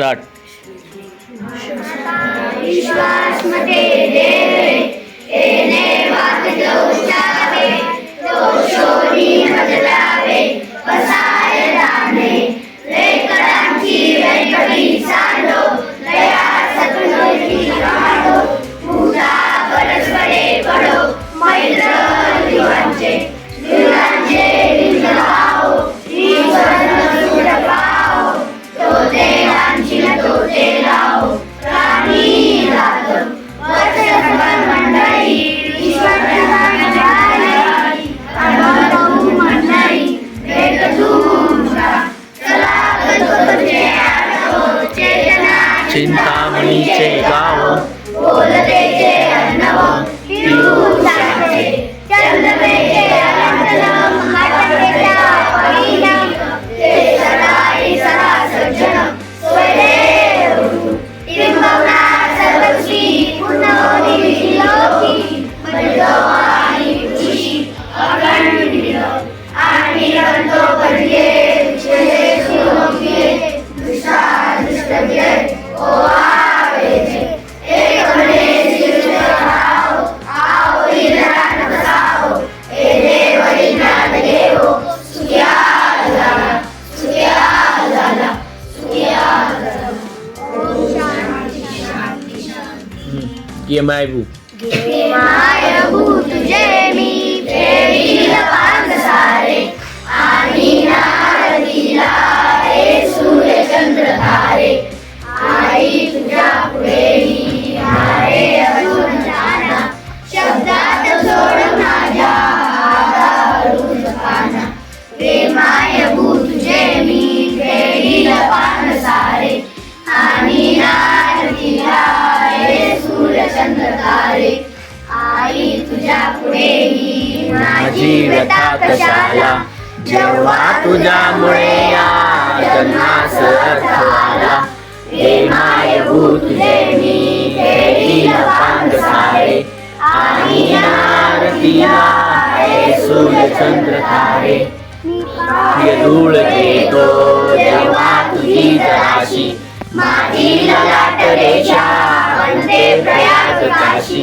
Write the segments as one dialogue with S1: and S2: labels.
S1: Start.
S2: विश्वास मते देवे एने वाक उच्चावे दोषोनी शांती
S1: ये मायबू
S2: माय तुझे मी फेरील पांग सारे. आणि नारदीला हे सूर्य तारे माझी कशाला
S1: जेव्हा तुझ्यामुळे या जन्मास अर्थ आला.
S2: हे माय भूत देवी पांग सारे आणि आरतीला सूर्यचंद्र तारे.
S1: धूळ घेतो
S2: जेव्हा तुझी जराशी. माझी ललाट रेषा प्रयाग काशी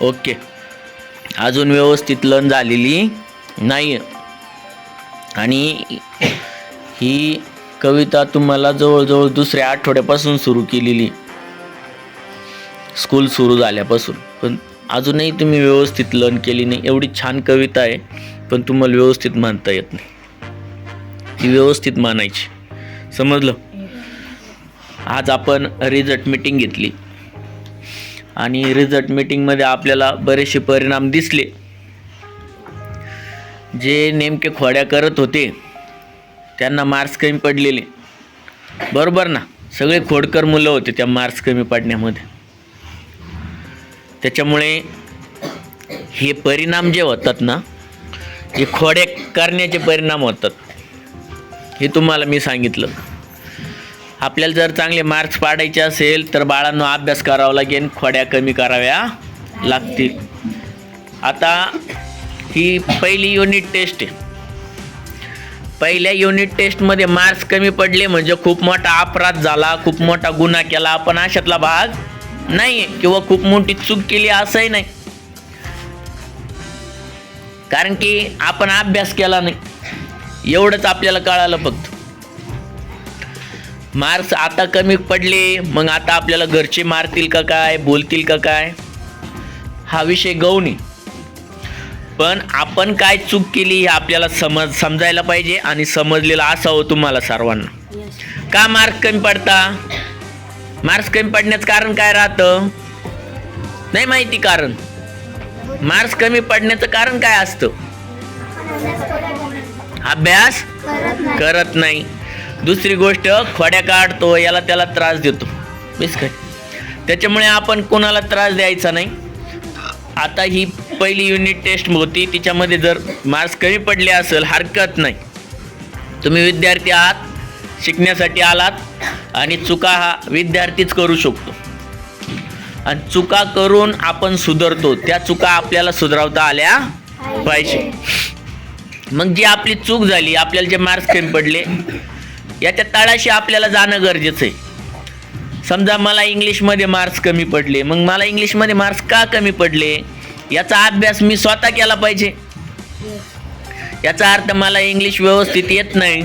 S1: ओके. अजून व्यवस्थित लन झालेली नाही आणि ही कविता तुम्हाला जवळजवळ दुसऱ्या आठवड्यापासून सुरू केलेली. स्कूल सुरू झाल्यापासून. पण अजूनही तुम्ही व्यवस्थित लर्न केली नाही. एवढी छान कविता आहे पण तुम्हाला व्यवस्थित मानता येत नाही. ती व्यवस्थित मानायची. समजलं? आज आपण रिझल्ट मीटिंग घेतली. आणि रिझल्ट मीटिंगमध्ये आपल्याला बरेचसे परिणाम दिसले. जे नेमके खोड्या करत होते त्यांना मार्क्स कमी पडलेले. बरोबर ना? सगळे खोडकर मुलं होते त्या मार्क्स कमी पडण्यामध्ये. त्याच्यामुळे हे परिणाम जे होतात ना हे खोड्या करण्याचे परिणाम होतात. हे तुम्हाला मी सांगितलं. आपल्याला जर चांगले मार्क्स पाडायचे असेल तर बाळांनो अभ्यास करावा लागेल खोड्या कमी कराव्या लागतील. आता ही पहिली युनिट टेस्ट आहे पहिल्या युनिट टेस्टमध्ये मार्क्स कमी पडले म्हणजे खूप मोठा अपराध झाला खूप मोठा गुन्हा केला. आपण अशातला भाग नाही किंवा खूप मोठी चूक केली असंही नाही. कारण की आपण अभ्यास केला नाही. एवढंच आपल्याला कळालं फक्त. मार्क्स आता कमी पडले मग आता आपल्याला घरचे मारतील का काय बोलतील का काय? हा विषय गौणी. पण आपण काय चूक केली हे आपल्याला समज समजायला पाहिजे आणि समजलेलं असावं तुम्हाला सर्वांना. का मार्क्स कमी पडता? मार्क्स कमी पडण्याचं कारण काय राहतं? नाही माहिती कारण. मार्क्स कमी पडण्याचं कारण काय असतं? अभ्यास? करत नाही. दुसरी गोष्ट खोड्या काढतो याला त्याला त्रास देतो. बिस्कट. त्याच्यामुळे आपण कोणाला त्रास द्यायचा नाही. आता ही पहिली युनिट टेस्ट होती तिच्यामध्ये जर मार्क्स कमी पडले असेल हरकत नाही. तुम्ही विद्यार्थी आहात शिकण्यासाठी आलात आणि चुका हा विद्यार्थीच करू शकतो. आणि चुका करून आपण सुधारतो त्या चुका आपल्याला सुधारवता आल्या पाहिजे. मग जी आपली चूक झाली आपल्याला जे मार्क्स कमी पडले याच्या तळाशी आपल्याला जाणं गरजेचं आहे. समजा मला इंग्लिशमध्ये मार्क्स कमी पडले मग मला इंग्लिशमध्ये मार्क्स का कमी पडले? याचा अभ्यास मी स्वतः केला पाहिजे. याचा अर्थ मला इंग्लिश व्यवस्थित येत नाही.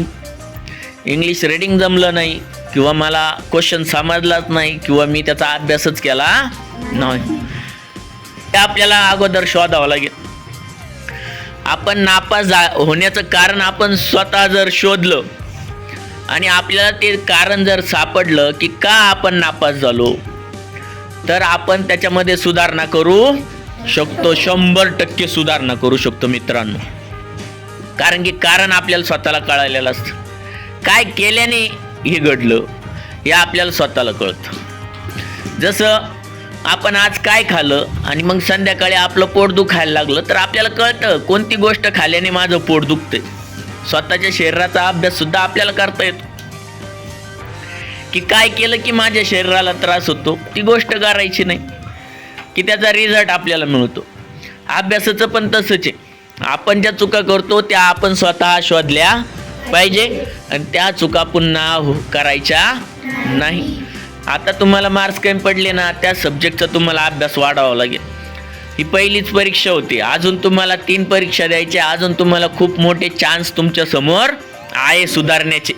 S1: इंग्लिश रीडिंग जमलं नाही किंवा मला क्वेश्चन समजलाच नाही किंवा मी त्याचा अभ्यासच केला नाही. ते आपल्याला अगोदर शोधावं लागेल. आपण नापास जा होण्याचं कारण आपण स्वतः जर शोधलं आणि आपल्याला ते कारण जर सापडलं की का आपण नापास झालो? तर आपण त्याच्यामध्ये सुधारणा करू शकतो शंभर टक्के सुधारणा करू शकतो मित्रांनो. कारण की कारण आपल्याला स्वतःला कळालेलं असतं. काय केल्याने हे घडलं हे आपल्याला स्वतःला कळतं. जसं आपण आज काय खाल्लं आणि मग संध्याकाळी आपलं पोट दुखायला लागलं तर आपल्याला कळतं कोणती गोष्ट खाल्ल्याने माझं पोट दुखतं स्वतःच्या शरीराचा अभ्यास सुद्धा आपल्याला करता येतो. की काय केलं की माझ्या शरीराला त्रास होतो ती गोष्ट करायची नाही. की त्याचा रिझल्ट आपल्याला मिळतो. अभ्यासाचं पण तसंच आहे. आपण ज्या चुका करतो त्या आपण स्वतः शोधल्या पाहिजे आणि त्या चुका पुन्हा हो- करायच्या नाही. आता तुम्हाला मार्क्स कमी पडले ना त्या सब्जेक्टचा तुम्हाला अभ्यास वाढावा लागेल. ही पहिलीच परीक्षा होती. अजून तुम्हाला तीन परीक्षा द्यायच्या अजून तुम्हाला खूप मोठे चान्स तुमच्यासमोर आहे सुधारण्याचे.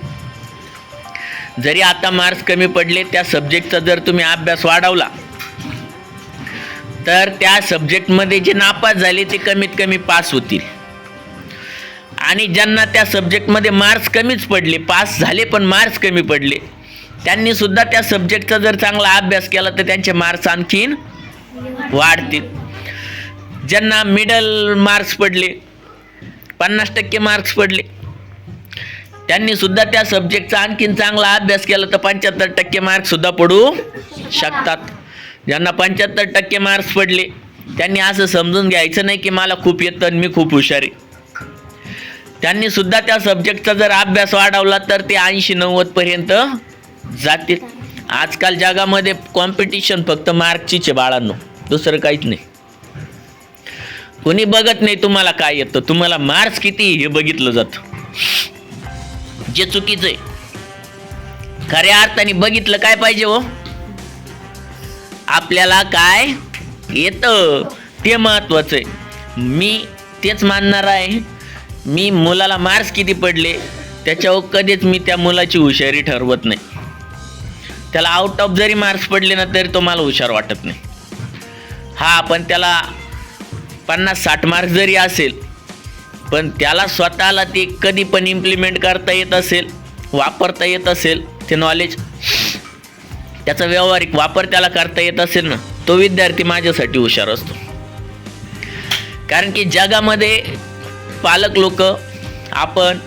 S1: जरी आता मार्क्स कमी पडले त्या सब्जेक्टचा जर तुम्ही अभ्यास वाढवला तर त्या सब्जेक्टमध्ये जे नापास झाले ते कमीत कमी पास होतील. आणि ज्यांना त्या सब्जेक्टमध्ये मार्क्स कमीच पडले पास झाले पण मार्क्स कमी पडले त्यांनी सुद्धा त्या सब्जेक्टचा जर चांगला अभ्यास केला तर त्यांचे मार्क्स आणखीन वाढतील. ज्यांना मिडल मार्क्स पडले पन्नास टक्के मार्क्स पडले त्यांनी सुद्धा त्या सब्जेक्टचा आणखीन चांगला अभ्यास केला तर पंच्याहत्तर टक्के मार्क्ससुद्धा पडू शकतात. ज्यांना पंच्याहत्तर टक्के मार्क्स पडले त्यांनी असं समजून घ्यायचं नाही की मला खूप येतं आणि मी खूप हुशार आहे. त्यांनी सुद्धा त्या सब्जेक्टचा जर अभ्यास वाढवला तर ते ऐंशी नव्वदपर्यंत जातील. आजकाल जगामध्ये कॉम्पिटिशन फक्त मार्कचीच आहे बाळांनो दुसरं काहीच नाही. कोणी बघत नाही तुम्हाला काय येतं. तुम्हाला मार्क्स किती हे बघितलं जातं. जे चुकीचं आहे. खऱ्या अर्थाने बघितलं काय पाहिजे हो? आपल्याला काय येतं? ते महत्वाचं आहे. मी तेच मानणार आहे. मी मुलाला मार्क्स किती पडले त्याच्यावर कधीच मी त्या मुलाची हुशारी ठरवत नाही. त्याला आउट ऑफ जरी मार्क्स पडले ना तरी तो मला हुशार वाटत नाही. हा आपण त्याला पन्नास साठ मार्क्स जरी असेल पण त्याला स्वतःला ते कधी पण इम्प्लिमेंट करता येत असेल वापरता येत असेल ते नॉलेज त्याचा व्यावहारिक वापर त्याला करता येत असेल ना तो विद्यार्थी माझ्यासाठी हुशार असतो. कारण की जगामध्ये पालक लोक आपण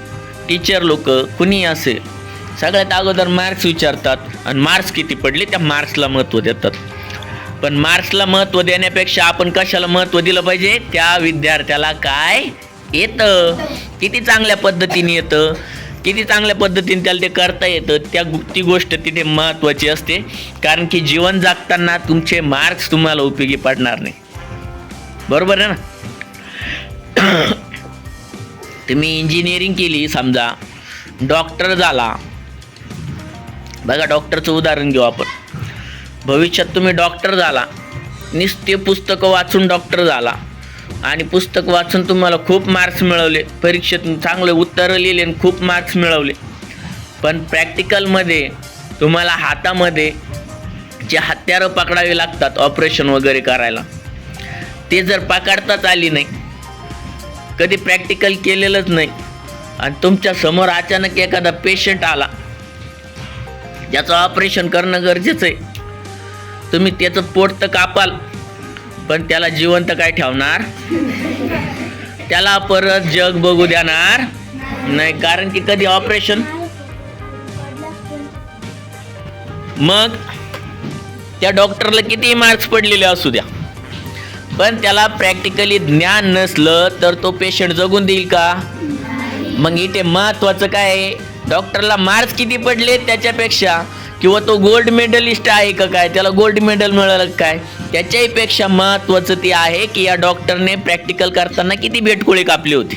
S1: टीचर लोक कुणी असेल सगळ्यात अगोदर मार्क्स विचारतात आणि मार्क्स किती पडले त्या मार्क्सला महत्त्व देतात. पण मार्क्सला महत्त्व देण्यापेक्षा आपण कशाला महत्त्व दिलं पाहिजे? त्या विद्यार्थ्याला काय येतं? किती चांगल्या पद्धतीने येतं? किती चांगल्या पद्धतीने त्याला ते करता येतं? त्या ती गोष्ट तिथे महत्त्वाची असते. कारण की जीवन जागताना तुमचे मार्क्स तुम्हाला उपयोगी पडणार नाही. बरोबर आहे ना? तुम्ही इंजिनिअरिंग केली समजा. डॉक्टर झाला. बघा डॉक्टरचं उदाहरण घेऊ आपण. भविष्यात तुम्ही डॉक्टर झाला. नुसते पुस्तकं वाचून डॉक्टर झाला. आणि पुस्तक वाचून तुम्हाला खूप मार्क्स मिळवले. परीक्षेत चांगले उत्तरं लिहिले आणि खूप मार्क्स मिळवले. पण प्रॅक्टिकलमध्ये तुम्हाला हातामध्ये जे हत्यारं पकडावी लागतात ऑपरेशन वगैरे करायला ते जर पकडताच आली नाही कधी प्रॅक्टिकल केलेलंच नाही आणि तुमच्यासमोर अचानक एखादा पेशंट आला ज्याचं ऑपरेशन करणं गरजेचं आहे. तुम्ही त्याचं पोट तर कापाल पण त्याला जिवंत काय ठेवणार? त्याला परत जग बघू देणार. नाही कारण की कधी ऑपरेशन मग त्या डॉक्टरला किती मार्क्स पडलेले असू द्या. पण त्याला प्रॅक्टिकली ज्ञान नसलं तर तो पेशंट जगून देईल का? मग इथे महत्वाचं काय आहे? डॉक्टरला मार्क्स किती पडले त्याच्यापेक्षा? किंवा तो गोल्ड मेडलिस्ट आहे का काय? त्याला गोल्ड मेडल मिळालं काय? त्याच्याही पेक्षा महत्वाचं ते आहे की या डॉक्टरने प्रॅक्टिकल करताना किती बेटकुळे कापली होती?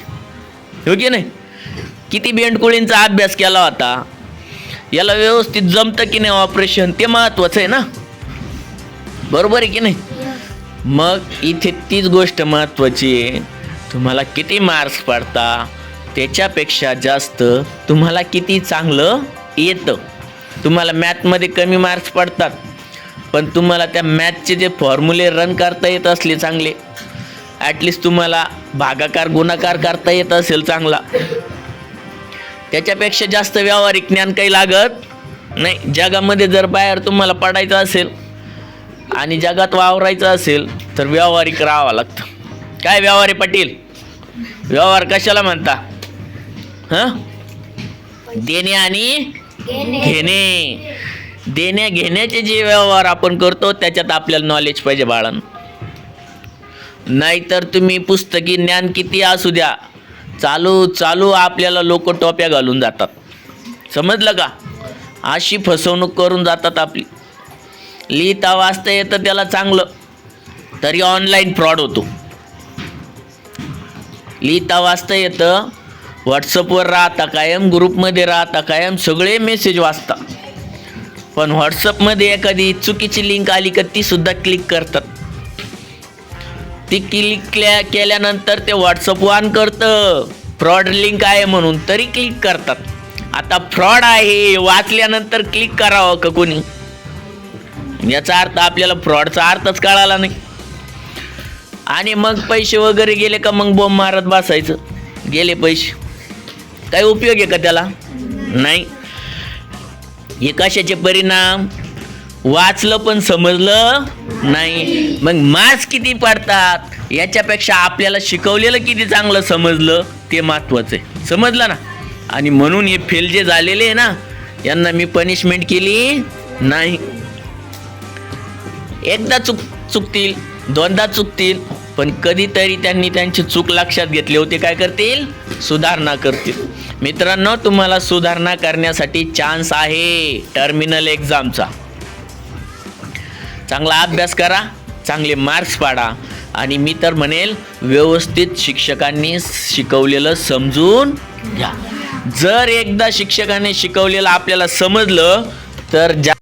S1: हो की नाही? किती बेंडकुळींचा अभ्यास केला होता? याला व्यवस्थित जमतं की नाही ऑपरेशन ते महत्वाचं आहे ना? बरोबर आहे की नाही? मग इथे तीच गोष्ट महत्त्वाची आहे. तुम्हाला किती मार्क्स पडता? त्याच्यापेक्षा जास्त तुम्हाला किती चांगलं येतं? तुम्हाला मॅथमध्ये कमी मार्क्स पडतात. पण तुम्हाला त्या मॅथचे जे फॉर्म्युले रन करता येत असले चांगले ॲटलिस्ट तुम्हाला भागाकार गुणाकार करता येत असेल चांगला. त्याच्यापेक्षा जास्त व्यावहारिक ज्ञान काही लागत नाही. जगामध्ये जर बाहेर तुम्हाला पडायचं असेल आणि जगात वावरायचं असेल तर व्यावहारिक राहावं लागतं. काय व्यवहारी पाटील? व्यवहार कशाला म्हणता? हां? देणे आणि घेणे. देण्या घेण्याचे जे व्यवहार आपण करतो त्याच्यात आपल्याला नॉलेज पाहिजे बाळांनो. नाहीतर तुम्ही पुस्तकी ज्ञान किती असू द्या चालू चालू आपल्याला लोक टोप्या घालून जातात. समजलं का? अशी फसवणूक करून जातात आपली. लिहिता वाचता येतं त्याला चांगलं. तरी ऑनलाईन फ्रॉड होतो. लिहिता वाचता येतं व्हॉट्सअपवर राहता कायम ग्रुपमध्ये राहता कायम सगळे मेसेज वाचता. पण व्हॉट्सअपमध्ये एखादी चुकीची लिंक आली का ती सुद्धा क्लिक करतात. ती क्लिक केल्यानंतर ते व्हॉट्सअप ऑन करतं. फ्रॉड लिंक आहे म्हणून तरी क्लिक करतात. आता फ्रॉड आहे वाचल्यानंतर क्लिक करावं का कोणी? याचा अर्थ आपल्याला फ्रॉडचा अर्थच कळाला नाही. आणि मग पैसे वगैरे गेले का मग बॉम्ब मारत बसायचं? गेले पैसे. काय उपयोग आहे का त्याला? नाही. हे कशाचे परिणाम? वाचलं पण समजलं नाही. मग मार्क्स किती पडतात? याच्यापेक्षा आपल्याला शिकवलेलं किती चांगलं समजलं ते महत्त्वाचं आहे. समजलं ना? आणि म्हणून हे फेल जे झालेले आहे ना यांना मी पनिशमेंट केली नाही. एकदा चुक चुकतील दोनदा चुकतील पण कधीतरी त्यांनी त्यांची चूक लक्षात घेतली होती काय करतील? सुधारणा करतील. मित्रांनो तुम्हाला सुधारणा करण्यासाठी चान्स आहे टर्मिनल एक्झामचा चांगला अभ्यास करा चांगले मार्क्स पाडा. आणि मी तर म्हणेल व्यवस्थित शिक्षकांनी शिकवलेलं समजून घ्या. जर एकदा शिक्षकाने शिकवलेलं आपल्याला समजलं तर ज्या